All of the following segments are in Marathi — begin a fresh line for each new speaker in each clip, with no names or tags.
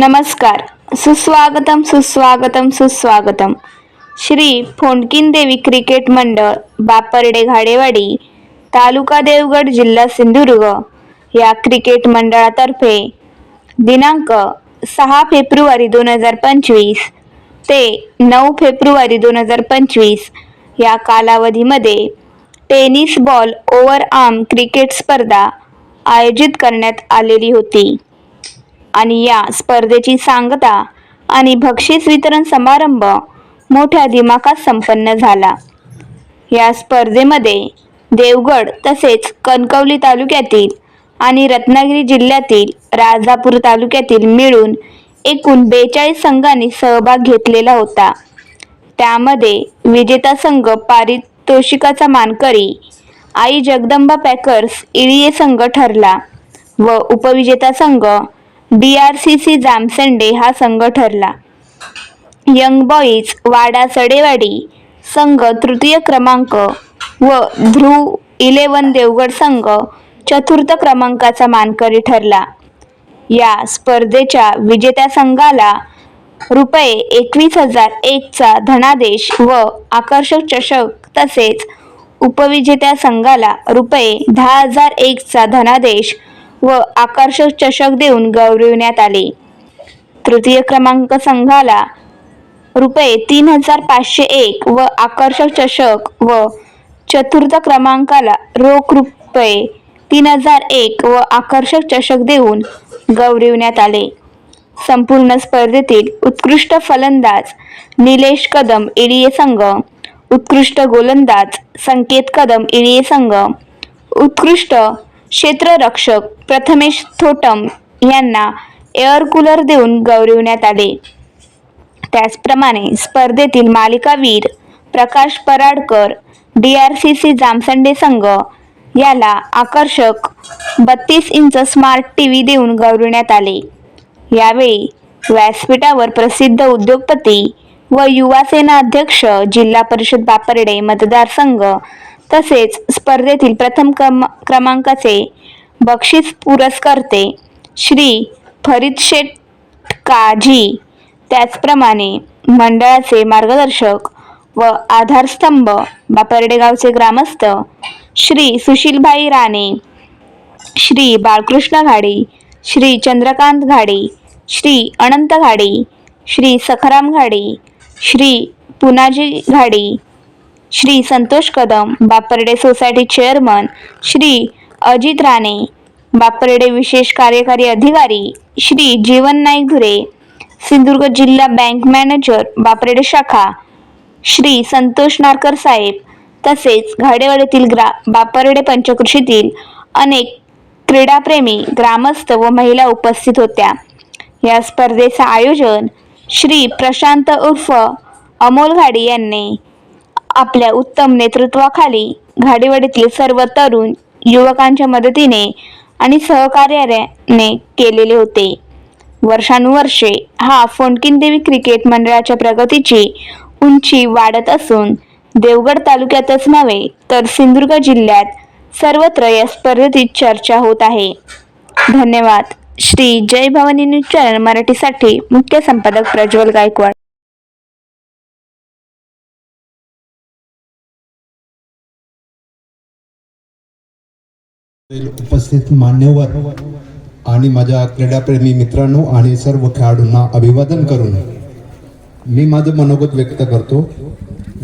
नमस्कार सुस्वागतम सुस्वागतम सुस्वागतम श्री फोंडकिन देवी क्रिकेट मंडळ बापर्डे घाडेवाडी तालुका देवगड जिल्हा सिंधुदुर्ग या क्रिकेट मंडळातर्फे दिनांक सहा फेब्रुवारी दोन हजार पंचवीस ते नऊ फेब्रुवारी दोन हजार पंचवीस या कालावधीमध्ये tennis ball over arm cricket स्पर्धा आयोजित करण्यात आलेली होती आणि या स्पर्धेची सांगता आणि बक्षीस वितरण समारंभ मोठ्या दिमाखात संपन्न झाला या स्पर्धेमध्ये देवगड तसेच कणकवली तालुक्यातील आणि रत्नागिरी जिल्ह्यातील राजापूर तालुक्यातील मिळून एकूण बेचाळीस संघांनी सहभाग घेतलेला होता त्यामध्ये विजेता संघ पारितोषिकाचा मानकरी आई जगदंबा पॅकर्स इरिये संघ ठरला व उपविजेता संघ B R C C Jamsande हा संघ ठरला यंग बॉईज वाडा सडेवाडी संघ तृतीय क्रमांक व ध्रुव इलेवन देवगड संघ चतुर्थ क्रमांकाचा मानकरी ठरला या स्पर्धेच्या विजेत्या संघाला रुपये एकवीस हजार एकचा धनादेश व आकर्षक चषक तसेच उपविजेत्या संघाला रुपये दहा हजार एकचा धनादेश व आकर्षक चषक देऊन गौरविण्यात आले तृतीय क्रमांक संघाला रुपये तीन हजार पाचशे एक व आकर्षक चषक व चतुर्थ क्रमांकाला रोख रुपये तीन हजार एक व आकर्षक चषक देऊन गौरविण्यात आले संपूर्ण स्पर्धेतील उत्कृष्ट फलंदाज निलेश कदम इडिये संघ उत्कृष्ट गोलंदाज संकेत कदम इडीए संघ उत्कृष्ट क्षेत्ररक्षक प्रथमेश थोटम यांना एअर कूलर देऊन गौरविण्यात आले त्याचप्रमाणे स्पर्धेतील मालिकावीर Prakash Paradkar D R C C Jamsande संघ याला आकर्षक बत्तीस इंच स्मार्ट टी व्ही देऊन गौरविण्यात आले यावेळी व्यासपीठावर प्रसिद्ध उद्योगपती व सेना अध्यक्ष जिल्हा परिषद बापर्डे मतदारसंघ तसेच स्पर्धेतील प्रथम क्रम क्रमांकाचे बक्षीस पुरस्कर्ते श्री फरीद शेठ काजी त्याचप्रमाणे मंडळाचे मार्गदर्शक व आधारस्तंभ बापर्डेगावचे ग्रामस्थ श्री सुशीलभाई राणे श्री बाळकृष्ण घाडी श्री चंद्रकांत घाडे श्री अनंत घाडे श्री सखाराम घाडे श्री पुनाजी घाडी श्री संतोष कदम बापर्डे सोसायटी चेअरमन श्री अजित राणे बापर्डे विशेष कार्यकारी अधिकारी श्री जीवन नाईक धुरे सिंधुदुर्ग जिल्हा बँक मॅनेजर बापरेडे शाखा श्री संतोष नारकर साहेब तसेच घाडेवाडीतील ग्रा बापर्डे पंचकृषीतील अनेक क्रीडाप्रेमी ग्रामस्थ व महिला उपस्थित होत्या या स्पर्धेचं आयोजन श्री प्रशांत उर्फ अमोल घाडी यांनी आपल्या उत्तम नेतृत्वाखाली घाडीवाडीतील सर्व तरुण युवकांच्या मदतीने आणि सहकार्याने केलेले होते वर्षानुवर्षे हा फोंडकिन देवी क्रिकेट मंडळाच्या प्रगतीची उंची वाढत असून देवगड तालुक्यातच नव्हे तर सिंधुदुर्ग जिल्ह्यात सर्वत्र या स्पर्धेत चर्चा होत आहे धन्यवाद श्री जय भवानी न्यूज चॅनल मराठीसाठी मुख्य संपादक प्रज्वल गायकवाड
उपस्थित मान्यवर आणि माझ्या क्रीडाप्रेमी मित्रांनो आणि सर्व खेळाडूंना अभिवादन करून मी माझं मनोगत व्यक्त करतो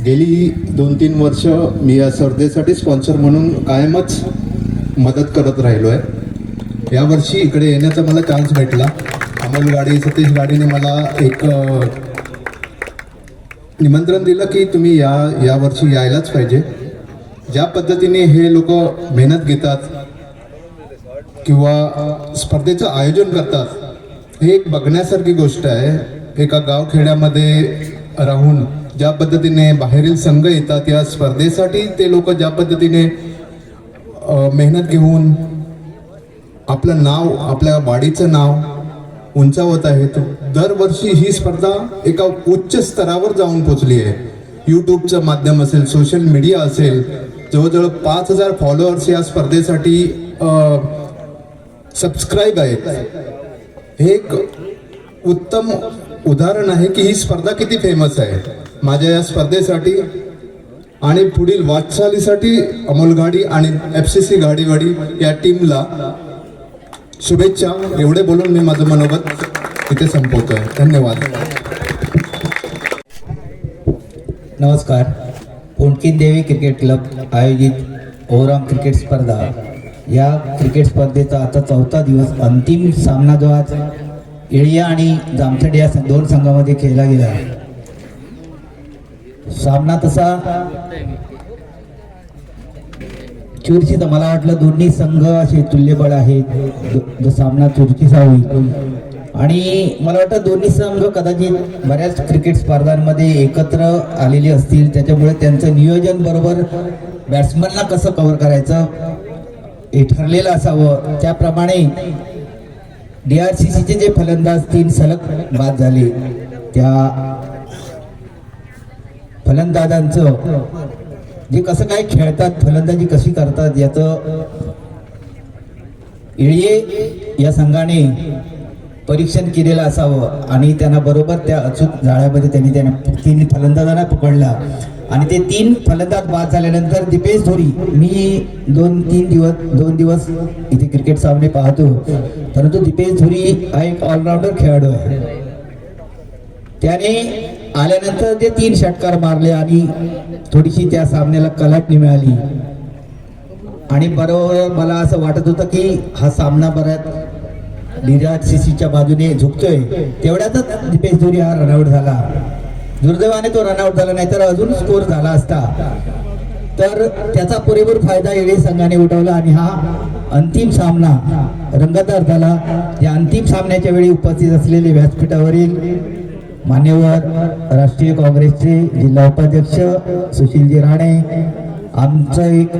गेली दोन तीन वर्ष मी या स्पर्धेसाठी स्पॉन्सर म्हणून कायमच मदत करत राहिलो आहे यावर्षी इकडे येण्याचा मला चान्स भेटला अमोल गाडी सतीश गाडीने मला एक निमंत्रण दिलं की तुम्ही या यावर्षी यायलाच पाहिजे ज्या पद्धतीने हे लोक मेहनत घेतात किंवा स्पर्धेचं आयोजन करतात हे एक बघण्यासारखी गोष्ट आहे एका गाव खेड्यामध्ये राहून ज्या पद्धतीने बाहेरील संघ येतात या स्पर्धेसाठी ते लोक ज्या पद्धतीने मेहनत घेऊन आपलं नाव आपल्या वाडीचं नाव उंचावत आहे दरवर्षी ही स्पर्धा एका उच्च स्तरावर जाऊन पोचली आहे यूट्यूबचं माध्यम असेल सोशल मीडिया असेल जवळजवळ पाच हजार फॉलोअर्स या स्पर्धेसाठी सबस्क्राईब आहेत हे एक उत्तम उदाहरण आहे की ही स्पर्धा किती फेमस आहे माझ्या या स्पर्धेसाठी आणि पुढील वाटचालीसाठी अमोल गाडी आणि एफ सी सी गाडीवाडी या टीमला शुभेच्छा एवढे बोलून मी माझं मनोगत इथे संपवतोय धन्यवाद
नमस्कार पुणकी देवी क्रिकेट क्लब आयोजित ओवराम क्रिकेट स्पर्धा या क्रिकेट स्पर्धेचा आता चौथा दिवस अंतिम सामना जो आज एळिया आणि जामखेड या दोन संघामध्ये खेळला गेला सामना तसा तर मला वाटलं दोन्ही संघ असे तुल्यबळ आहेत जो सामना चुरशीचा होईल आणि मला वाटतं दोन्ही संघ कदाचित बऱ्याच क्रिकेट स्पर्धांमध्ये एकत्र आलेले असतील त्याच्यामुळे त्यांचं नियोजन बरोबर बॅट्समनला कसं कव्हर करायचं हे ठरलेलं असावं त्याप्रमाणे डी आर सी सीचे जे फलंदाज तीन सलग बाद झाले त्या फलंदाजांचं जे कसं काय खेळतात फलंदाजी कशी करतात याचं इळये या संघाने परीक्षण केलेलं असावं आणि त्यांना बरोबर त्या अचूक जाळ्यामध्ये त्यांनी त्यांना तीन फलंदाजांना पकडला आणि ते तीन फलंदाज बाद झाल्यानंतर दिपेश धोरी मी दोन तीन दिवस दोन दिवस इथे क्रिकेट सामने पाहतो परंतु दिपेश धोरी हा एक ऑलराऊंडर खेळाडू आहे त्याने आल्यानंतर ते तीन षटकार मारले आणि थोडीशी त्या सामन्याला कलाटणी मिळाली आणि बरोबर मला असं वाटत होतं की हा सामना बऱ्याच निराज सीसीच्या बाजूने झुकतोय तेवढ्यातच दिपेश धोरी हा रनआउट झाला दुर्दैवाने तो रनआउट झाला नाही तर अजून स्कोर झाला असता तर त्याचा पुरेपूर फायदा येळी संघाने उठवला आणि हा अंतिम सामना रंगतदार झाला या अंतिम सामन्याच्या वेळी उपस्थित असलेले व्यासपीठावरील मान्यवर राष्ट्रीय काँग्रेसचे जिल्हा उपाध्यक्ष सुशीलजी राणे आमचं एक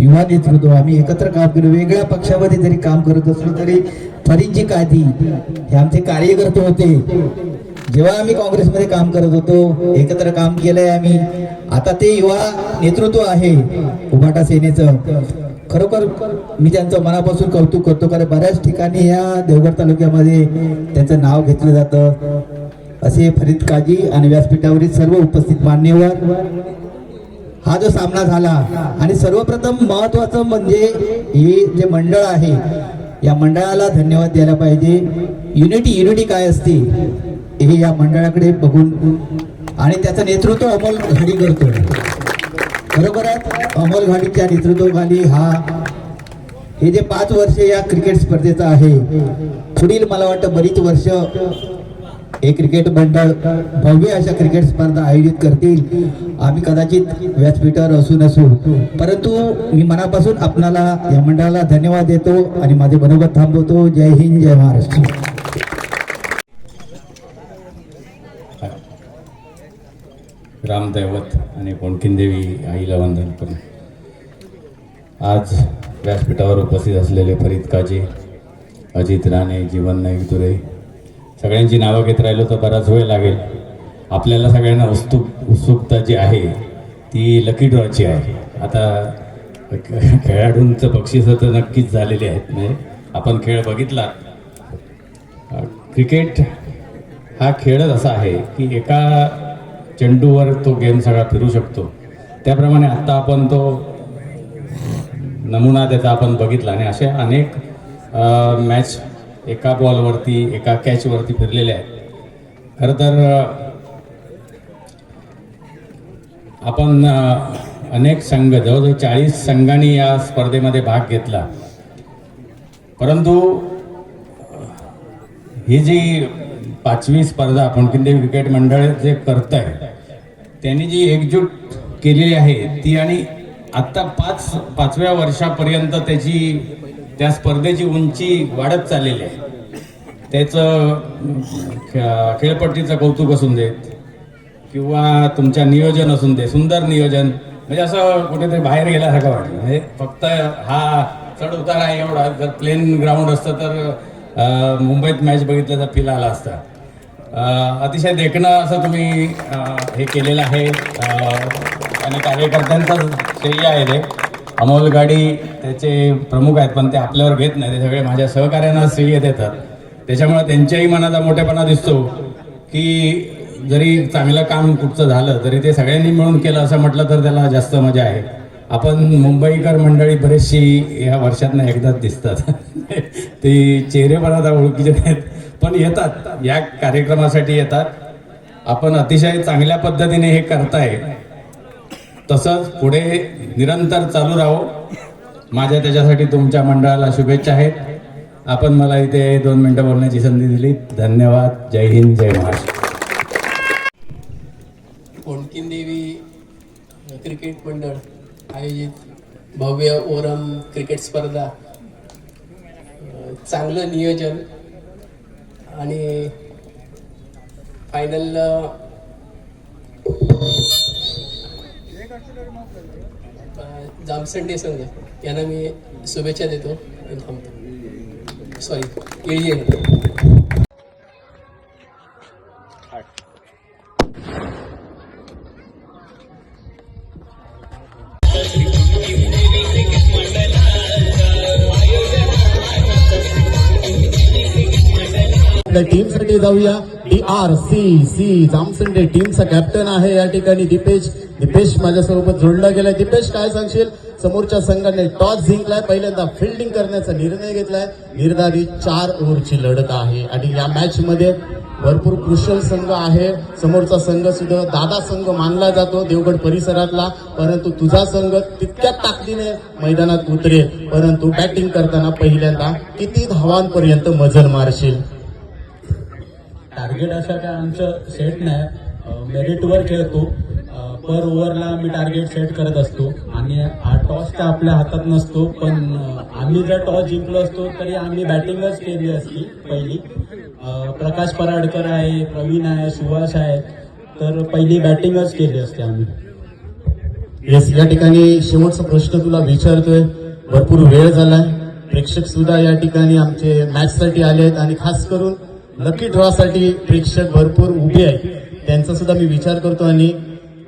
युवा नेतृत्व आम्ही एकत्र काम केलो वेगळ्या पक्षामध्ये जरी काम करत असलो तरी फरीची कायदी हे आमचे कार्यकर्ते होते जेव्हा आम्ही काँग्रेसमध्ये काम करत होतो एकत्र काम केलंय आम्ही आता ते युवा नेतृत्व आहे उभाटा सेनेचं खरोखर मी त्यांचं मनापासून कौतुक करतो कारण बऱ्याच ठिकाणी या देवगड तालुक्यामध्ये त्यांचं नाव घेतलं जातं असे फरीद काजी आणि व्यासपीठावरील सर्व उपस्थित मान्यवर हा जो सामना झाला आणि सर्वप्रथम महत्वाचं म्हणजे हे जे मंडळ आहे या मंडळाला धन्यवाद द्यायला पाहिजे युनिटी युनिटी काय असते हे या मंडळाकडे बघून आणि त्याचं नेतृत्व अमोल घाडी करतो आहे अमोल घाडीच्या नेतृत्वाखाली हा हे जे पाच वर्ष या क्रिकेट स्पर्धेचं आहे पुढील मला वाटतं बरीच वर्ष हे क्रिकेट मंडळ भव्य अशा क्रिकेट स्पर्धा आयोजित करतील आम्ही कदाचित व्यासपीठावर असू नसू परंतु मी मनापासून आपणाला या मंडळाला धन्यवाद देतो आणि माझे मनोगत थांबवतो जय हिंद जय महाराष्ट्र
रामदैवत आणि देवी आईला वंदन करून आज व्यासपीठावर उपस्थित असलेले फरीद काजी अजित राणे जीवन नाईक दुरे सगळ्यांची नावं घेत राहिलो तर बराच वेळ लागेल आपल्याला सगळ्यांना उत्सुक उत्सुकता जी आहे ती लकी ड्रॉची आहे आता खेळाडूंचं बक्षीस तर नक्कीच झालेली आहेत म्हणजे आपण खेळ बघितला क्रिकेट हा खेळच असा आहे की एका चेंडूवर तो गेम सगळा फिरू शकतो त्याप्रमाणे आत्ता आपण तो नमुना त्याचा आपण बघितला आणि असे अनेक मॅच एका बॉलवरती एका कॅचवरती फिरलेले आहेत खरं तर आपण अनेक संघ जवळजवळ चाळीस संघांनी या स्पर्धेमध्ये भाग घेतला परंतु ही जी पाचवी स्पर्धा आपण केंद्रीय क्रिकेट मंडळ जे करत आहे त्यांनी जी एकजूट केलेली आहे ती आणि आत्ता पाच पाचव्या वर्षापर्यंत त्याची त्या स्पर्धेची उंची वाढत चाललेली आहे त्याचं खेळपट्टीचं कौतुक असून देत किंवा तुमच्या नियोजन असून दे सुंदर नियोजन म्हणजे असं कुठेतरी बाहेर गेल्यासारखं वाटलं म्हणजे फक्त हा चढ उतार आहे एवढा जर प्लेन ग्राउंड असतं तर मुंबईत मॅच बघितलं तर फिला आला असता अतिशय देखणं असं तुम्ही हे केलेलं आहे आणि कार्यकर्त्यांचं श्रेय आहे ते अमोल गाडी त्याचे प्रमुख आहेत पण ते आपल्यावर घेत नाही ते सगळे माझ्या सहकार्यांना श्रेय देतात त्याच्यामुळे त्यांच्याही मनाचा मोठेपणा दिसतो की जरी चांगलं काम कुठचं झालं तरी ते सगळ्यांनी मिळून केलं असं म्हटलं तर त्याला जास्त मजा आहे आपण मुंबईकर मंडळी बरेचशी या वर्षातनं एकदाच दिसतात ते चेहरे पण आता ओळखीचे नाहीत पण येतात या कार्यक्रमासाठी येतात आपण अतिशय चांगल्या पद्धतीने हे करताय तसंच पुढे निरंतर चालू राहो माझ्या त्याच्यासाठी तुमच्या मंडळाला शुभेच्छा आहेत आपण मला इथे दोन मिनटं बोलण्याची संधी दिली धन्यवाद जय हिंद जय महाराष्ट्र
कोणकिन देवी क्रिकेट मंडळ आयोजित भव्य ओरम क्रिकेट स्पर्धा चांगलं नियोजन आणि फायनल जामसंडे संघ यांना मी शुभेच्छा देतो थांबतो सॉरी केळी
आपल्या टीम साठी जाऊया D R C C Jamsande टीमचा कॅप्टन आहे या ठिकाणी दिपेश दिपेश माझ्यासोबत जोडला गेलाय दिपेश काय सांगशील समोरच्या संघाने टॉस जिंकलाय पहिल्यांदा फिल्डिंग करण्याचा निर्णय घेतलाय निर्धारित चार ओव्हरची लढत आहे आणि या मॅच मध्ये भरपूर कुशल संघ आहे समोरचा संघ सुद्धा दादा संघ मानला जातो देवगड परिसरातला परंतु तुझा संघ तितक्या ताकदीने मैदानात उतरेल परंतु बॅटिंग करताना पहिल्यांदा किती धावांपर्यंत मजल मारशील
टार्गेट असं काय आमचं सेट नाही मेरिटवर खेळतो पर ओव्हरला आम्ही टार्गेट सेट करत असतो आणि हा टॉस काय आपल्या हातात नसतो पण आम्ही जर टॉस जिंकलो असतो तरी आम्ही बॅटिंगच केली असती पहिली प्रकाश पराडकर आहे प्रवीण आहे सुभाष आहे तर पहिली बॅटिंगच केली असते आम्ही
येस या ठिकाणी शेवटचा प्रश्न तुला विचारतोय भरपूर वेळ झालाय प्रेक्षक सुद्धा या ठिकाणी आमचे मॅचसाठी आले आहेत आणि खास करून लकी ड्रॉसाठी प्रेक्षक भरपूर उभे आहेत त्यांचा सुद्धा मी विचार करतो आणि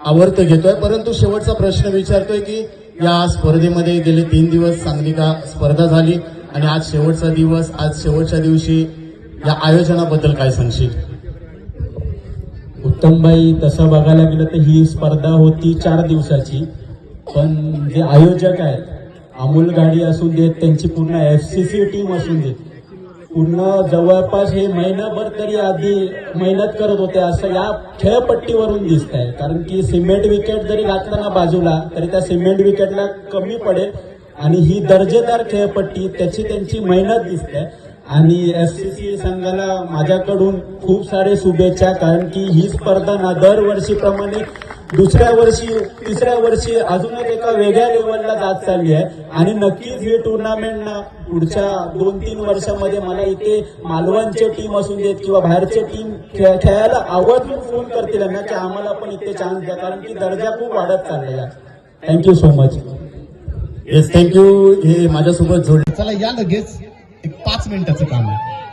आवर्त घेतोय परंतु शेवटचा प्रश्न विचारतोय की या स्पर्धेमध्ये गेले तीन दिवस चांगली का स्पर्धा झाली आणि आज शेवटचा दिवस आज शेवटच्या दिवशी या आयोजनाबद्दल काय सांगशील
उत्तमबाई तसं बघायला गेलं तर ही स्पर्धा होती चार दिवसाची पण जे आयोजक आहेत अमूल गाडी असून देत त्यांची पूर्ण एफ सी सी टीम असून देत पुन्हा जवळपास हे महिनाभर तरी आधी मेहनत करत होते असं या खेळपट्टीवरून दिसत आहे कारण की सिमेंट विकेट जरी घातला ना बाजूला तरी त्या सिमेंट विकेटला कमी पडेल आणि ही दर्जेदार खेळपट्टी त्याची त्यांची मेहनत दिसते आणि एस सी सी संघाला माझ्याकडून खूप सारे शुभेच्छा कारण की ही स्पर्धा ना दरवर्षीप्रमाणे दुसऱ्या वर्षी तिसऱ्या वर्षी अजूनच एका वेगळ्या लेवलला जात चालली आहे आणि नक्कीच ही टुर्नामेंट ना पुढच्या दोन तीन वर्षामध्ये मला इथे मालवणचे टीम असून देत किंवा बाहेरचे टीम खेळायला आवर्जून फोन करतील ना की आम्हाला पण इथे चान्स द्या कारण की दर्जा खूप वाढत चाललाय thank you so much yes thank you हे माझ्यासोबत जोड चला
या लगेच एक पाच मिनिटाचं काम आहे